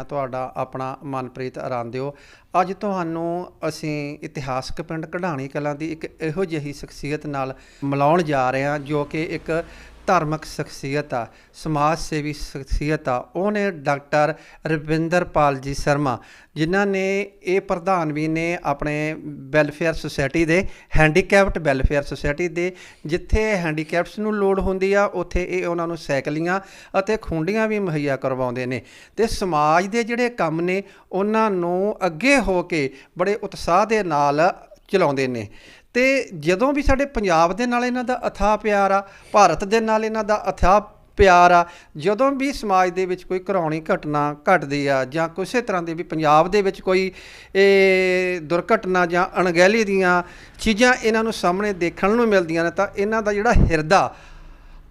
ਮੈਂ ਤੁਹਾਡਾ ਆਪਣਾ ਮਨਪ੍ਰੀਤ ਅਰਾਂਦਿਓ ਅੱਜ ਤੁਹਾਨੂੰ ਅਸੀਂ ਇਤਿਹਾਸਕ ਪਿੰਡ ਕਢਾਣੀ ਕਲਾਂ ਦੀ ਇੱਕ ਇਹੋ ਜਿਹੀ ਸ਼ਖਸੀਅਤ ਨਾਲ ਮਿਲਾਉਣ ਜਾ ਰਹੇ ਹਾਂ, ਜੋ ਕਿ ਇੱਕ ਧਾਰਮਿਕ ਸ਼ਖਸੀਅਤ ਆ ਸਮਾਜ ਸੇਵੀ ਸ਼ਖਸੀਅਤ ਆ ਉਹਨੇ ਡਾਕਟਰ ਰਵਿੰਦਰਪਾਲ ਜੀ ਸ਼ਰਮਾ, ਜਿਨ੍ਹਾਂ ਨੇ ਇਹ ਪ੍ਰਧਾਨ ਵੀ ਨੇ ਆਪਣੇ ਵੈਲਫੇਅਰ ਸੁਸਾਇਟੀ ਦੇ, ਹੈਂਡੀਕੈਪਟ ਵੈਲਫੇਅਰ ਸੁਸਾਇਟੀ ਦੇ, ਜਿੱਥੇ ਹੈਂਡੀਕੈਪਟਸ ਨੂੰ ਲੋੜ ਹੁੰਦੀ ਆ, ਉੱਥੇ ਇਹ ਉਹਨਾਂ ਨੂੰ ਸਾਈਕਲੀਆਂ ਅਤੇ ਖੁੰਡੀਆਂ ਵੀ ਮੁਹੱਈਆ ਕਰਵਾਉਂਦੇ ਨੇ। ਤੇ ਸਮਾਜ ਦੇ ਜਿਹੜੇ ਕੰਮ ਨੇ, ਉਹਨਾਂ ਨੂੰ ਅੱਗੇ ਹੋ ਕੇ ਬੜੇ ਉਤਸ਼ਾਹ ਦੇ ਨਾਲ ਚਲਾਉਂਦੇ ਨੇ। ਤੇ ਜਦੋਂ ਵੀ ਸਾਡੇ ਪੰਜਾਬ ਦੇ ਨਾਲ ਇਹਨਾਂ ਦਾ ਅਥਾਹ ਪਿਆਰ ਆ, ਭਾਰਤ ਦੇ ਨਾਲ ਇਹਨਾਂ ਦਾ ਅਥਾਹ ਪਿਆਰ ਆ, ਜਦੋਂ ਵੀ ਸਮਾਜ ਦੇ ਵਿੱਚ ਕੋਈ ਘਰਾਉਣੀ ਘਟਨਾ ਘਟਦੀ ਆ ਜਾਂ ਕਿਸੇ ਤਰ੍ਹਾਂ ਦੇ ਵੀ ਪੰਜਾਬ ਦੇ ਵਿੱਚ ਕੋਈ ਇਹ ਦੁਰਘਟਨਾ ਜਾਂ ਅਣਗਹਿਲੀ ਦੀਆਂ ਚੀਜ਼ਾਂ ਇਹਨਾਂ ਨੂੰ ਸਾਹਮਣੇ ਦੇਖਣ ਨੂੰ ਮਿਲਦੀਆਂ ਨੇ ਤਾਂ ਇਹਨਾਂ ਦਾ ਜਿਹੜਾ ਹਿਰਦਾ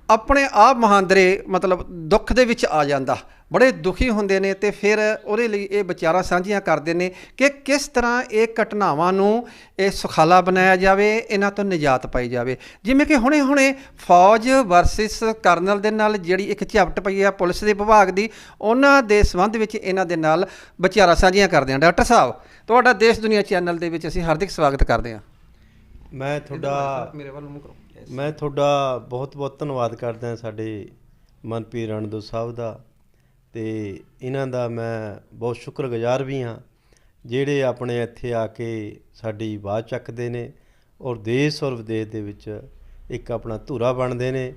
ਆਪਣੇ ਆਪ ਮਹਾਂਦਰੇ ਮਤਲਬ ਦੁੱਖ ਦੇ ਵਿੱਚ ਆ ਜਾਂਦਾ। ਬੜੇ ਦੁਖੀ ਹੁੰਦੇ ਨੇ ਤੇ ਫਿਰ ਉਹਦੇ ਲਈ ਇਹ ਵਿਚਾਰਾਂ ਸਾਂਝੀਆਂ ਕਰਦੇ ਨੇ ਕਿ ਕਿਸ ਤਰ੍ਹਾਂ ਇਹ ਘਟਨਾਵਾਂ ਨੂੰ ਇਹ ਸੁਖਾਲਾ ਬਣਾਇਆ ਜਾਵੇ ਇਹਨਾਂ ਤੋਂ ਨਿਜਾਤ ਪਾਈ ਜਾਵੇ। ਜਿਵੇਂ ਕਿ ਹੁਣੇ-ਹੁਣੇ ਫੌਜ ਵਰਸਸ ਕਰਨਲ ਦੇ ਨਾਲ ਜਿਹੜੀ ਇੱਕ ਝਪਟ ਪਈ ਆ ਪੁਲਿਸ ਦੇ ਵਿਭਾਗ ਦੀ ਉਹਨਾਂ ਦੇ ਸੰਬੰਧ ਵਿੱਚ ਇਹਨਾਂ ਦੇ ਨਾਲ ਵਿਚਾਰਾਂ ਸਾਂਝੀਆਂ ਕਰਦੇ ਹਾਂ। ਡਾਕਟਰ ਸਾਹਿਬ ਤੁਹਾਡਾ ਦੇਸ਼ ਦੁਨੀਆ ਚੈਨਲ ਦੇ ਵਿੱਚ ਅਸੀਂ ਹਾਰਦਿਕ ਸਵਾਗਤ ਕਰਦੇ ਹਾਂ। ਮੈਂ ਤੁਹਾਡਾ ਮੇਰੇ ਵੱਲ ਮੂੰਹ ਕਰੋ। ਮੈਂ ਤੁਹਾਡਾ ਬਹੁਤ ਬਹੁਤ ਧੰਨਵਾਦ ਕਰਦਾ ਸਾਡੇ ਮਨਪ੍ਰੀਤ ਰਣਦੂ ਸਾਹਿਬ ਦਾ। ਤੇ ਇਹਨਾਂ ਦਾ ਮੈਂ ਬਹੁਤ ਸ਼ੁਕਰਗੁਜ਼ਾਰ ਵੀ ਹਾਂ, ਜਿਹੜੇ ਆਪਣੇ ਇੱਥੇ ਆ ਕੇ ਸਾਡੀ ਆਵਾਜ਼ ਚੱਕਦੇ ਨੇ ਔਰ ਦੇਸ਼ ਔਰ ਵਿਦੇਸ਼ ਦੇ ਵਿੱਚ ਇੱਕ ਆਪਣਾ ਧੂਰਾ ਬਣਦੇ ਨੇ,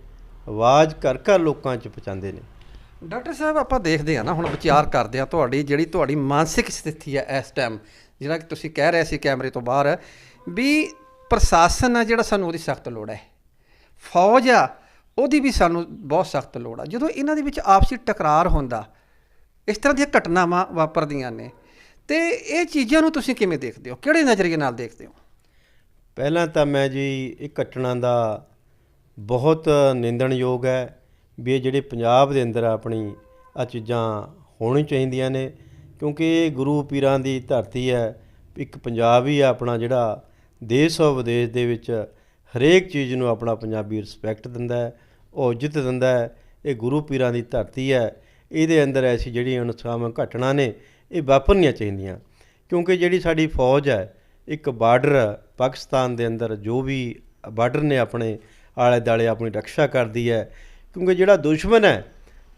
ਆਵਾਜ਼ ਘਰ ਘਰ ਲੋਕਾਂ 'ਚ ਪਹੁੰਚਾਉਂਦੇ ਨੇ। ਡਾਕਟਰ ਸਾਹਿਬ, ਆਪਾਂ ਦੇਖਦੇ ਆ ਨਾ, ਹੁਣ ਵਿਚਾਰ ਕਰਦੇ ਆ ਤੁਹਾਡੀ ਜਿਹੜੀ ਤੁਹਾਡੀ ਮਾਨਸਿਕ ਸਥਿਤੀ ਹੈ ਇਸ ਟਾਈਮ ਜਿਹੜਾ ਕਿ ਤੁਸੀਂ ਕਹਿ ਰਹੇ ਸੀ ਕੈਮਰੇ ਤੋਂ ਬਾਹਰ, ਵੀ ਪ੍ਰਸ਼ਾਸਨ ਆ ਜਿਹੜਾ ਸਾਨੂੰ ਉਹਦੀ ਸਖਤ ਲੋੜ ਹੈ। ਫੌਜ ਆ ਉਹਦੀ ਵੀ ਸਾਨੂੰ ਬਹੁਤ ਸਖਤ ਲੋੜ ਆ। ਜਦੋਂ ਇਹਨਾਂ ਦੇ ਵਿੱਚ ਆਪਸੀ ਟਕਰਾਰ ਹੁੰਦਾ, ਇਸ ਤਰ੍ਹਾਂ ਦੀਆਂ ਘਟਨਾਵਾਂ ਵਾਪਰਦੀਆਂ ਨੇ। ਤੇ ਇਹ ਚੀਜ਼ਾਂ ਨੂੰ ਤੁਸੀਂ ਕਿਵੇਂ ਦੇਖਦੇ ਹੋ? ਕਿਹੜੇ ਨਜ਼ਰੀਏ ਨਾਲ ਦੇਖਦੇ ਹੋ? ਪਹਿਲਾਂ ਤਾਂ ਮੈਂ ਜੀ, ਇਹ ਘਟਨਾ ਦਾ ਬਹੁਤ ਨਿੰਦਣਯੋਗ ਹੈ ਵੀ ਇਹ ਜਿਹੜੇ ਪੰਜਾਬ ਦੇ ਅੰਦਰ ਆਪਣੀ ਆ ਚੀਜ਼ਾਂ ਹੋਣੀ ਚਾਹੀਦੀਆਂ ਨੇ। ਕਿਉਂਕਿ ਇਹ ਗੁਰੂ ਪੀਰਾਂ ਦੀ ਧਰਤੀ ਹੈ, ਇੱਕ ਪੰਜਾਬ ਹੀ ਆਪਣਾ ਜਿਹੜਾ ਦੇਸ਼ ਔਰ ਵਿਦੇਸ਼ ਦੇ ਵਿੱਚ ਹਰੇਕ ਚੀਜ਼ ਨੂੰ ਆਪਣਾ ਪੰਜਾਬੀ ਰਿਸਪੈਕਟ ਦਿੰਦਾ ਹੈ, ਉਹ ਇੱਜ਼ਤ ਦਿੰਦਾ ਹੈ, ਇਹ ਗੁਰੂ ਪੀਰਾਂ ਦੀ ਧਰਤੀ ਹੈ। ਇਹਦੇ ਅੰਦਰ ਐਸੀ ਜਿਹੜੀਆਂ ਅਨੁਸ਼ਾਸਨ ਘਟਨਾ ਨੇ, ਇਹ ਵਾਪਰਨੀਆਂ ਚਾਹੀਦੀਆਂ। ਕਿਉਂਕਿ ਜਿਹੜੀ ਸਾਡੀ ਫੌਜ ਹੈ, ਇੱਕ ਬਾਰਡਰ ਪਾਕਿਸਤਾਨ ਦੇ ਅੰਦਰ ਜੋ ਵੀ ਬਾਰਡਰ ਨੇ ਆਪਣੇ ਆਲੇ ਦਾਲੇ ਆਪਣੀ ਰੱਖਿਆ ਕਰਦੀ ਹੈ। ਕਿਉਂਕਿ ਜਿਹੜਾ ਦੁਸ਼ਮਣ ਹੈ,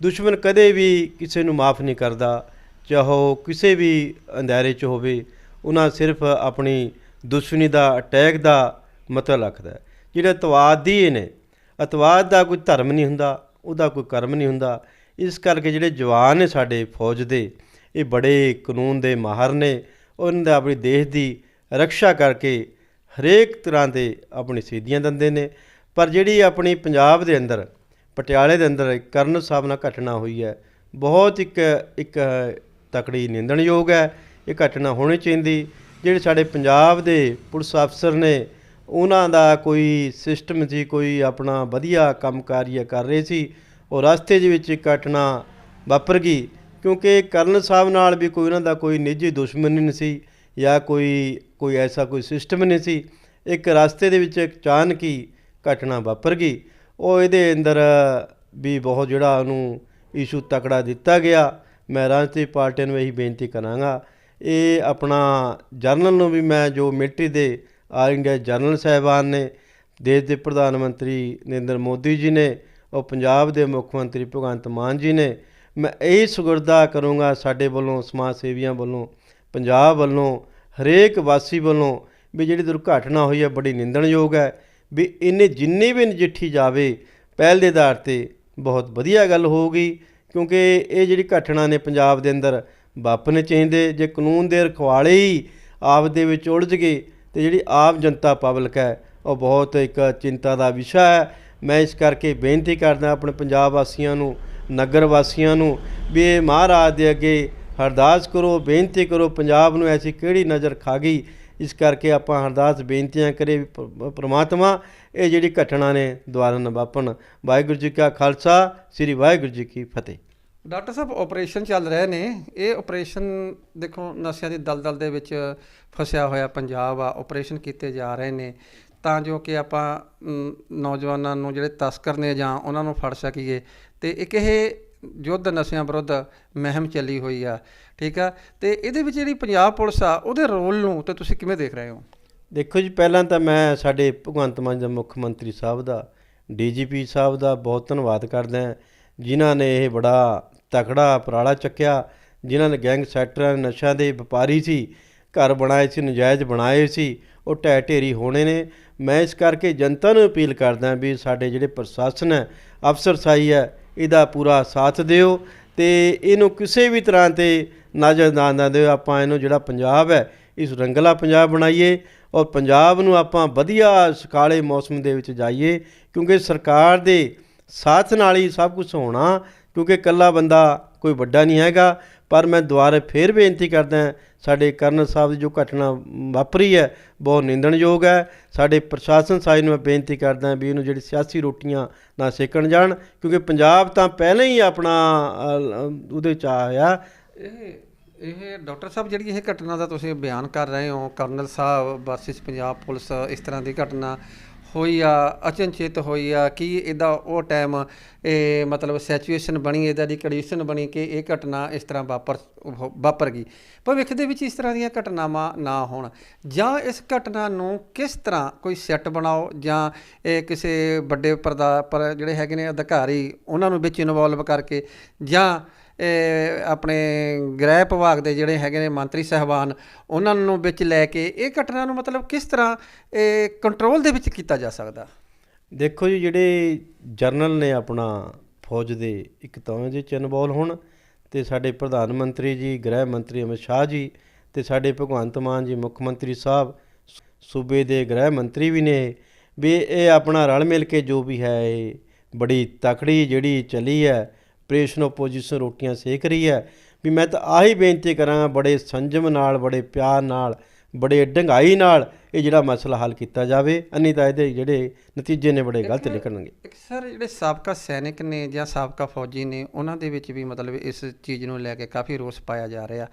ਦੁਸ਼ਮਣ ਕਦੇ ਵੀ ਕਿਸੇ ਨੂੰ ਮਾਫ ਨਹੀਂ ਕਰਦਾ, ਚਾਹੋ ਕਿਸੇ ਵੀ ਅੰਧਾਰੇ 'ਚ ਹੋਵੇ। ਉਹਨਾਂ ਸਿਰਫ ਆਪਣੀ ਦੁਸ਼ਮਣੀ ਦਾ, ਅਟੈਕ ਦਾ ਮਤਲਬ ਰੱਖਦਾ ਹੈ। ਜਿਹੜੇ ਅਤਵਾਦੀ ਨੇ, ਅਤਵਾਦ ਦਾ ਕੋਈ ਧਰਮ ਨਹੀਂ ਹੁੰਦਾ, ਉਹਦਾ ਕੋਈ ਕਰਮ ਨਹੀਂ ਹੁੰਦਾ। ਇਸ ਕਰਕੇ ਜਿਹੜੇ ਜਵਾਨ ਨੇ ਸਾਡੇ ਫੌਜ ਦੇ, ਇਹ ਬੜੇ ਕਾਨੂੰਨ ਦੇ ਮਾਹਰ ਨੇ। ਉਹਨਾਂ ਦਾ ਆਪਣੀ ਦੇਸ਼ ਦੀ ਰੱਖਿਆ ਕਰਕੇ ਹਰੇਕ ਤਰ੍ਹਾਂ ਦੇ ਆਪਣੀ ਸਿੱਧੀਆਂ ਦਿੰਦੇ ਨੇ। ਪਰ ਜਿਹੜੀ ਆਪਣੀ ਪੰਜਾਬ ਦੇ ਅੰਦਰ, ਪਟਿਆਲੇ ਦੇ ਅੰਦਰ ਇੱਕ ਕਰਨ ਸਾਹਿਬ ਨਾਲ ਘਟਨਾ ਹੋਈ ਹੈ, ਬਹੁਤ ਇੱਕ ਇੱਕ ਤਕੜੀ ਨਿੰਦਣਯੋਗ ਹੈ। ਇਹ ਘਟਨਾ ਹੋਣੀ ਚਾਹੀਦੀ। ਜਿਹੜੇ ਸਾਡੇ ਪੰਜਾਬ ਦੇ ਪੁਲਿਸ ਅਫਸਰ ਨੇ ਉਹਨਾਂ ਦਾ ਕੋਈ ਸਿਸਟਮ ਸੀ ਕੋਈ ਆਪਣਾ ਵਧੀਆ ਕੰਮਕਾਰੀਆ ਕਰ ਰਹੇ ਸੀ, ਉਹ ਰਸਤੇ ਦੇ ਵਿੱਚ ਇੱਕ ਘਟਨਾ ਵਾਪਰ ਗਈ। ਕਿਉਂਕਿ ਕਰਨ ਸਾਹਿਬ ਨਾਲ ਵੀ ਕੋਈ ਉਹਨਾਂ ਦਾ ਕੋਈ ਨਿੱਜੀ ਦੁਸ਼ਮਣੀ ਨਹੀਂ ਸੀ ਜਾਂ ਕੋਈ ਕੋਈ ਐਸਾ ਕੋਈ ਸਿਸਟਮ ਨਹੀਂ ਸੀ। ਇੱਕ ਰਸਤੇ ਦੇ ਵਿੱਚ ਅਚਾਨਕ ਹੀ ਘਟਨਾ ਵਾਪਰ ਗਈ। ਉਹ ਇਹਦੇ ਅੰਦਰ ਵੀ ਬਹੁਤ ਜਿਹੜਾ ਉਹਨੂੰ ਇਸ਼ੂ ਤਕੜਾ ਦਿੱਤਾ ਗਿਆ। ਮੈਂ ਰਾਜਨੀਤਿਕ ਪਾਰਟੀਆਂ ਨੂੰ ਇਹੀ ਬੇਨਤੀ ਕਰਾਂਗਾ। ਇਹ ਆਪਣਾ ਜਰਨਲ ਨੂੰ ਵੀ ਮੈਂ ਜੋ ਮਿਲਟਰੀ ਦੇ ਆਲ ਇੰਡੀਆ ਜਨਰਲ ਸਾਹਿਬਾਨ ਨੇ, ਦੇਸ਼ ਦੇ ਪ੍ਰਧਾਨ ਮੰਤਰੀ ਨਰਿੰਦਰ ਮੋਦੀ ਜੀ ਨੇ, ਉਹ ਪੰਜਾਬ ਦੇ ਮੁੱਖ ਮੰਤਰੀ ਭਗਵੰਤ ਮਾਨ ਜੀ ਨੇ। ਮੈਂ ਇਹ ਸੁਗਰਦਾ ਕਰੂੰਗਾ ਸਾਡੇ ਵੱਲੋਂ, ਸਮਾਜ ਸੇਵੀਆਂ ਵੱਲੋਂ, ਪੰਜਾਬ ਵੱਲੋਂ, ਹਰੇਕ ਵਾਸੀ ਵੱਲੋਂ ਵੀ ਜਿਹੜੀ ਦੁਰਘਟਨਾ ਹੋਈ ਹੈ ਬੜੀ ਨਿੰਦਣਯੋਗ ਹੈ ਵੀ ਇਹਨੇ ਜਿੰਨੀ ਵੀ ਨਜਿੱਠੀ ਜਾਵੇ, ਪਹਿਲ ਦੇ ਆਧਾਰ ਤੇ ਬਹੁਤ ਵਧੀਆ ਗੱਲ ਹੋਊਗੀ, ਕਿਉਂਕਿ ਇਹ ਜਿਹੜੀ ਘਟਨਾ ਨੇ ਪੰਜਾਬ ਦੇ ਅੰਦਰ ਵਾਪਰਨੇ ਚਾਹੀਦੇ, ਜੇ ਕਾਨੂੰਨ ਦੇ ਰਖਵਾਲੇ ਹੀ ਆਪ ਦੇ ਵਿੱਚ ਉਲਝ ਗਏ ਤੇ ਜਿਹੜੀ ਆਮ ਜਨਤਾ ਪਬਲਿਕ ਹੈ, ਉਹ ਬਹੁਤ ਇੱਕ ਚਿੰਤਾ ਦਾ ਵਿਸ਼ਾ ਹੈ। ਮੈਂ ਇਸ ਕਰਕੇ ਬੇਨਤੀ ਕਰਦਾ ਆਪਣੇ ਪੰਜਾਬ ਵਾਸੀਆਂ ਨੂੰ, ਨਗਰ ਵਾਸੀਆਂ ਨੂੰ, ਵੀ ਇਹ ਮਹਾਰਾਜ ਦੇ ਅੱਗੇ ਅਰਦਾਸ ਕਰੋ, ਬੇਨਤੀ ਕਰੋ, ਪੰਜਾਬ ਨੂੰ ਐਸੀ ਕਿਹੜੀ ਨਜ਼ਰ ਖਾ ਗਈ। ਇਸ ਕਰਕੇ ਆਪਾਂ ਅਰਦਾਸ ਬੇਨਤੀਆਂ ਕਰੇ ਵੀ ਪ- ਪ੍ਰਮਾਤਮਾ, ਇਹ ਜਿਹੜੀ ਘਟਨਾ ਨੇ ਦੁਆਰਾ ਨਾ ਵਾਪਰਨ ਵਾਹਿਗੁਰੂ ਜੀ ਕਾ ਖਾਲਸਾ, ਸ੍ਰੀ ਵਾਹਿਗੁਰੂ ਜੀ ਕੀ ਫਤਿਹ। ਡਾਕਟਰ ਸਾਹਿਬ ਆਪਰੇਸ਼ਨ ਚੱਲ ਰਹੇ ਨੇ। ਇਹ ਆਪਰੇਸ਼ਨ ਦੇਖੋ, ਨਸ਼ਿਆਂ ਦੀ ਦਲਦਲ ਦੇ ਵਿੱਚ ਫਸਿਆ ਹੋਇਆ ਪੰਜਾਬ ਆ ਆਪਰੇਸ਼ਨ ਕੀਤੇ ਜਾ ਰਹੇ ਨੇ। ਤਾਂ ਜੋ ਕਿ ਆਪਾਂ ਨੌਜਵਾਨਾਂ ਨੂੰ ਜਿਹੜੇ ਤਸਕਰ ਨੇ ਜਾਂ ਉਹਨਾਂ ਨੂੰ ਫੜ ਸਕੀਏ। ਤੇ ਇੱਕ ਇਹ ਯੁੱਧ ਨਸ਼ਿਆਂ ਵਿਰੁੱਧ ਮਹਿਮ ਚੱਲੀ ਹੋਈ ਆ, ਠੀਕ ਆ? ਤੇ ਇਹਦੇ ਵਿੱਚ ਜਿਹੜੀ ਪੰਜਾਬ ਪੁਲਿਸ ਆ, ਉਹਦੇ ਰੋਲ ਨੂੰ ਤੇ ਤੁਸੀਂ ਕਿਵੇਂ ਦੇਖ ਰਹੇ ਹੋ? ਦੇਖੋ ਜੀ, ਪਹਿਲਾਂ ਤਾਂ ਮੈਂ ਸਾਡੇ ਭਗਵੰਤ ਮਾਨ ਜੀ ਮੁੱਖ ਮੰਤਰੀ ਸਾਹਿਬ ਦਾ, ਡੀਜੀਪੀ ਸਾਹਿਬ ਦਾ ਬਹੁਤ ਧੰਨਵਾਦ ਕਰਦਾ ਜਿਨ੍ਹਾਂ ਨੇ ਇਹ ਬੜਾ ਤਕੜਾ ਉਪਰਾਲਾ ਚੱਕਿਆ, ਜਿਨ੍ਹਾਂ ਨੇ ਗੈਂਗ ਸੈਕਟਰਾਂ ਨਸ਼ਿਆਂ ਦੇ ਵਪਾਰੀ ਸੀ, ਘਰ ਬਣਾਏ ਸੀ, ਨਜਾਇਜ਼ ਬਣਾਏ ਸੀ, ਉਹ ਢਹਿ ਢੇਰੀ ਹੋਣੇ ਨੇ। ਮੈਂ ਇਸ ਕਰਕੇ ਜਨਤਾ ਨੂੰ ਅਪੀਲ ਕਰਦਾ ਵੀ ਸਾਡੇ ਜਿਹੜੇ ਪ੍ਰਸ਼ਾਸਨ ਹੈ ਅਫਸਰਸ਼ਾਹੀ ਹੈ, ਇਹਦਾ ਪੂਰਾ ਸਾਥ ਦਿਓ ਤੇ ਇਹਨੂੰ ਕਿਸੇ ਵੀ ਤਰ੍ਹਾਂ ਤੇ ਨਜ਼ਰ ਨਾ ਦਿਓ। ਆਪਾਂ ਇਹਨੂੰ ਜਿਹੜਾ ਪੰਜਾਬ ਹੈ, ਇਸ ਰੰਗਲਾ ਪੰਜਾਬ ਬਣਾਈਏ ਔਰ ਪੰਜਾਬ ਨੂੰ ਆਪਾਂ ਵਧੀਆ ਸੁਕਾਲੇ ਮੌਸਮ ਦੇ ਵਿੱਚ ਜਾਈਏ, ਕਿਉਂਕਿ ਸਰਕਾਰ ਦੇ ਸਾਥ ਨਾਲ ਹੀ ਸਭ ਕੁਝ ਹੋਣਾ ਕਿਉਂਕਿ ਇਕੱਲਾ ਬੰਦਾ ਕੋਈ ਵੱਡਾ ਨਹੀਂ ਹੈਗਾ, ਪਰ ਮੈਂ ਦੁਬਾਰਾ ਫੇਰ ਬੇਨਤੀ ਕਰਦਾ ਸਾਡੇ ਕਰਨਲ ਸਾਹਿਬ ਦੀ ਜੋ ਘਟਨਾ ਵਾਪਰੀ ਹੈ, ਬਹੁਤ ਨਿੰਦਣਯੋਗ ਹੈ। ਸਾਡੇ ਪ੍ਰਸ਼ਾਸਨ ਸਾਹਿਬ ਨੂੰ ਮੈਂ ਬੇਨਤੀ ਕਰਦਾ ਵੀ ਇਹਨੂੰ ਜਿਹੜੀ ਸਿਆਸੀ ਰੋਟੀਆਂ ਨਾ ਸੇਕਣ ਜਾਣ, ਕਿਉਂਕਿ ਪੰਜਾਬ ਤਾਂ ਪਹਿਲਾਂ ਹੀ ਆਪਣਾ ਉਹਦੇ ਚ ਆਇਆ ਇਹ ਇਹ ਡਾਕਟਰ ਸਾਹਿਬ ਜਿਹੜੀ ਇਹ ਘਟਨਾ ਦਾ ਤੁਸੀਂ ਬਿਆਨ ਕਰ ਰਹੇ ਹੋ, ਕਰਨਲ ਸਾਹਿਬ ਵਰਸਸ ਪੰਜਾਬ ਪੁਲਿਸ, ਇਸ ਤਰ੍ਹਾਂ ਦੀ ਘਟਨਾ ਹੋਈ ਆ, ਅਚਨਚੇਤ ਹੋਈ ਆ, ਕੀ ਇਹਦਾ ਉਹ ਟਾਈਮ ਇਹ ਮਤਲਬ ਸਿਚੁਏਸ਼ਨ ਬਣੀ, ਇਹਦਾ ਦੀ ਕੰਡੀਸ਼ਨ ਬਣੀ ਕਿ ਇਹ ਘਟਨਾ ਇਸ ਤਰ੍ਹਾਂ ਵਾਪਰ ਵਾਪਰ ਗਈ। ਭਵਿੱਖ ਦੇ ਵਿੱਚ ਇਸ ਤਰ੍ਹਾਂ ਦੀਆਂ ਘਟਨਾਵਾਂ ਨਾ ਹੋਣ। ਜਾਂ ਇਸ ਘਟਨਾ ਨੂੰ ਕਿਸ ਤਰ੍ਹਾਂ ਕੋਈ ਸੈੱਟ ਬਣਾਓ, ਜਾਂ ਇਹ ਕਿਸੇ ਵੱਡੇ ਪਰਦਾ ਪਰ ਜਿਹੜੇ ਹੈਗੇ ਨੇ ਅਧਿਕਾਰੀ, ਉਹਨਾਂ ਨੂੰ ਵਿੱਚ ਇਨਵੋਲਵ ਕਰਕੇ, ਜਾਂ ਆਪਣੇ ਗ੍ਰਹਿ ਵਿਭਾਗ ਦੇ ਜਿਹੜੇ ਹੈਗੇ ਨੇ ਮੰਤਰੀ ਸਹਿਬਾਨ, ਉਹਨਾਂ ਨੂੰ ਵਿੱਚ ਲੈ ਕੇ ਇਹ ਘਟਨਾ ਨੂੰ ਮਤਲਬ ਕਿਸ ਤਰ੍ਹਾਂ, ਇਹ ਕੰਟਰੋਲ ਦੇ ਵਿੱਚ ਕੀਤਾ ਜਾ ਸਕਦਾ? ਦੇਖੋ ਜੀ, ਜਿਹੜੇ ਜਰਨਲ ਨੇ ਆਪਣਾ ਫੌਜ ਦੇ, ਇੱਕ ਤਾਂ ਦੇ ਚ ਇਨਵੋਲ ਹੋਣ ਤੇ ਸਾਡੇ ਪ੍ਰਧਾਨ ਮੰਤਰੀ ਜੀ, ਗ੍ਰਹਿ ਮੰਤਰੀ ਅਮਿਤ ਸ਼ਾਹ ਜੀ ਤੇ ਸਾਡੇ ਭਗਵੰਤ ਮਾਨ ਜੀ, ਮੁੱਖ ਮੰਤਰੀ ਸਾਹਿਬ ਸ- ਸੂਬੇ ਦੇ ਗ੍ਰਹਿ ਮੰਤਰੀ ਵੀ ਨੇ। ਵੀ ਇਹ ਆਪਣਾ ਰਲ ਮਿਲ ਕੇ ਜੋ ਵੀ ਹੈ, ਇਹ ਬੜੀ ਤਕੜੀ ਜਿਹੜੀ ਚਲੀ ਹੈ ਆਪਰੇਸ਼ਨ ਆਪੋਜੀਸ਼ਨ ਰੋਟੀਆਂ ਸੇਕ ਰਹੀ ਹੈ। ਵੀ ਮੈਂ ਤਾਂ ਆਹੀ ਬੇਨਤੀ ਕਰਾਂਗਾ ਬੜੇ ਸੰਜਮ ਨਾਲ ਬੜੇ ਪਿਆਰ ਨਾਲ ਬੜੇ ਡੰਗਾਈ ਨਾਲ ਇਹ ਜਿਹੜਾ ਮਸਲਾ ਹੱਲ ਕੀਤਾ ਜਾਵੇ। ਅੰਨੀ ਤਾਂ ਇਹਦੇ ਜਿਹੜੇ ਨਤੀਜੇ ਨੇ ਬੜੇ ਗਲਤ ਨਿਕਲਣਗੇ। ਸਰ ਜਿਹੜੇ ਸਾਬਕਾ ਸੈਨਿਕ ਨੇ ਜਾਂ ਸਾਬਕਾ ਫੌਜੀ ਨੇ ਉਹਨਾਂ ਦੇ ਵਿੱਚ ਵੀ ਮਤਲਬ ਇਸ ਚੀਜ਼ ਨੂੰ ਲੈ ਕੇ ਕਾਫੀ ਰੋਸ ਪਾਇਆ ਜਾ ਰਿਹਾ।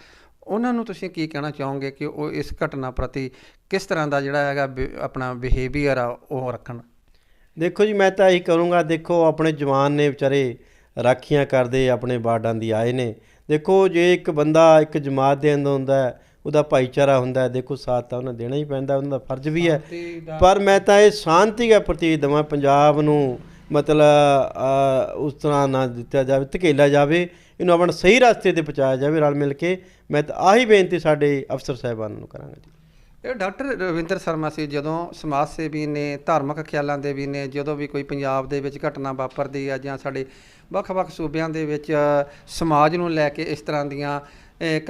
ਉਹਨਾਂ ਨੂੰ ਤੁਸੀਂ ਕੀ ਕਹਿਣਾ ਚਾਹੋਗੇ ਕਿ ਉਹ ਇਸ ਘਟਨਾ ਪ੍ਰਤੀ ਕਿਸ ਤਰ੍ਹਾਂ ਦਾ ਜਿਹੜਾ ਹੈਗਾ ਆਪਣਾ ਬਿਹੇਵੀਅਰ ਆ ਉਹ ਰੱਖਣ? ਦੇਖੋ ਜੀ ਮੈਂ ਤਾਂ ਇਹੀ ਕਰੂੰਗਾ ਦੇਖੋ ਆਪਣੇ ਜਵਾਨ ਨੇ ਵਿਚਾਰੇ ਰਾਖੀਆਂ ਕਰਦੇ ਆਪਣੇ ਬਾਰਡਾਂ ਦੀ ਆਏ ਨੇ। ਦੇਖੋ ਜੇ ਇੱਕ ਬੰਦਾ ਇੱਕ ਜਮਾਤ ਦੇ ਅੰਦਰ ਹੁੰਦਾ ਉਹਦਾ ਭਾਈਚਾਰਾ ਹੁੰਦਾ ਦੇਖੋ ਸਾਥ ਤਾਂ ਉਹਨਾਂ ਦੇਣਾ ਹੀ ਪੈਂਦਾ ਉਹਨਾਂ ਦਾ ਫਰਜ਼ ਵੀ ਹੈ। ਪਰ ਮੈਂ ਤਾਂ ਇਹ ਸ਼ਾਂਤੀ ਦਾ ਪ੍ਰਤੀਕ ਦੇਵਾਂ ਪੰਜਾਬ ਨੂੰ ਮਤਲਬ ਉਸ ਤਰ੍ਹਾਂ ਨਾ ਦਿੱਤਾ ਜਾਵੇ ਧਕੇਲਾ ਜਾਵੇ ਇਹਨੂੰ ਆਪਣਾ ਸਹੀ ਰਸਤੇ ਤੇ ਪਹੁੰਚਾਇਆ ਜਾਵੇ ਰਲ ਮਿਲ ਕੇ। ਮੈਂ ਤਾਂ ਆਹੀ ਬੇਨਤੀ ਸਾਡੇ ਅਫਸਰ ਸਾਹਿਬਾਨ ਨੂੰ ਕਰਾਂਗਾ ਜੀ। ਇਹ ਡਾਕਟਰ ਰਵਿੰਦਰ ਸ਼ਰਮਾ ਸੀ, ਜਦੋਂ ਸਮਾਜ ਸੇਵੀ ਨੇ, ਧਾਰਮਿਕ ਖਿਆਲਾਂ ਦੇ ਵੀ ਨੇ, ਜਦੋਂ ਵੀ ਕੋਈ ਪੰਜਾਬ ਦੇ ਵਿੱਚ ਘਟਨਾ ਵਾਪਰਦੀ ਆ ਜਾਂ ਸਾਡੇ ਵੱਖ-ਵੱਖ ਸੂਬਿਆਂ ਦੇ ਵਿੱਚ ਸਮਾਜ ਨੂੰ ਲੈ ਕੇ ਇਸ ਤਰ੍ਹਾਂ ਦੀਆਂ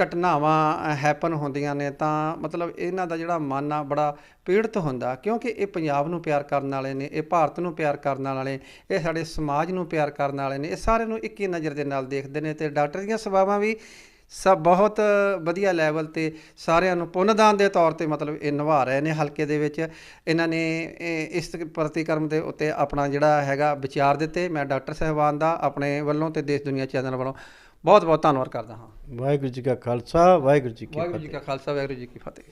ਘਟਨਾਵਾਂ ਹੈਪਨ ਹੁੰਦੀਆਂ ਨੇ, ਤਾਂ ਮਤਲਬ ਇਹਨਾਂ ਦਾ ਜਿਹੜਾ ਮਨ ਆ, ਬੜਾ ਪੀੜਤ ਹੁੰਦਾ। ਕਿਉਂਕਿ ਇਹ ਪੰਜਾਬ ਨੂੰ ਪਿਆਰ ਕਰਨ ਵਾਲੇ ਨੇ, ਇਹ ਭਾਰਤ ਨੂੰ ਪਿਆਰ ਕਰਨ ਵਾਲੇ, ਇਹ ਸਾਡੇ ਸਮਾਜ ਨੂੰ ਪਿਆਰ ਕਰਨ ਵਾਲੇ ਨੇ, ਇਹ ਸਾਰਿਆਂ ਨੂੰ ਇੱਕ ਹੀ ਨਜ਼ਰ ਦੇ ਨਾਲ ਦੇਖਦੇ ਨੇ ਤੇ ਡਾਕਟਰ ਦੀਆਂ ਸੇਵਾਵਾਂ ਵੀ ਸਭ ਬਹੁਤ ਵਧੀਆ ਲੈਵਲ ਤੇ ਸਾਰਿਆਂ ਨੂੰ ਪੁੰਨਦਾਨ ਦੇ ਤੌਰ ਤੇ ਮਤਲਬ ਇਹ ਨਿਭਾ ਰਹੇ ਨੇ ਹਲਕੇ ਦੇ ਵਿੱਚ। ਇਹਨਾਂ ਨੇ ਇਸ ਪ੍ਰਤੀਕਰਮ ਦੇ ਉੱਤੇ ਆਪਣਾ ਜਿਹੜਾ ਹੈਗਾ ਵਿਚਾਰ ਦਿੱਤੇ। ਮੈਂ ਡਾਕਟਰ ਸਹਿਬਾਨ ਦਾ ਆਪਣੇ ਵੱਲੋਂ ਤੇ ਦੇਸ਼ ਦੁਨੀਆ ਚੈਨਲ ਵੱਲੋਂ ਬਹੁਤ ਬਹੁਤ ਧੰਨਵਾਦ ਕਰਦਾ ਹਾਂ। ਵਾਹਿਗੁਰੂ ਜੀ ਕਾ ਖਾਲਸਾ ਵਾਹਿਗੁਰੂ ਜੀ ਕੀ ਵਾਹਿਗੁਰੂ ਫਤਿਹ। ਜੀ ਕਾ ਖਾਲਸਾ ਵਾਹਿਗੁਰੂ ਜੀ ਕੀ ਫਤਿਹ।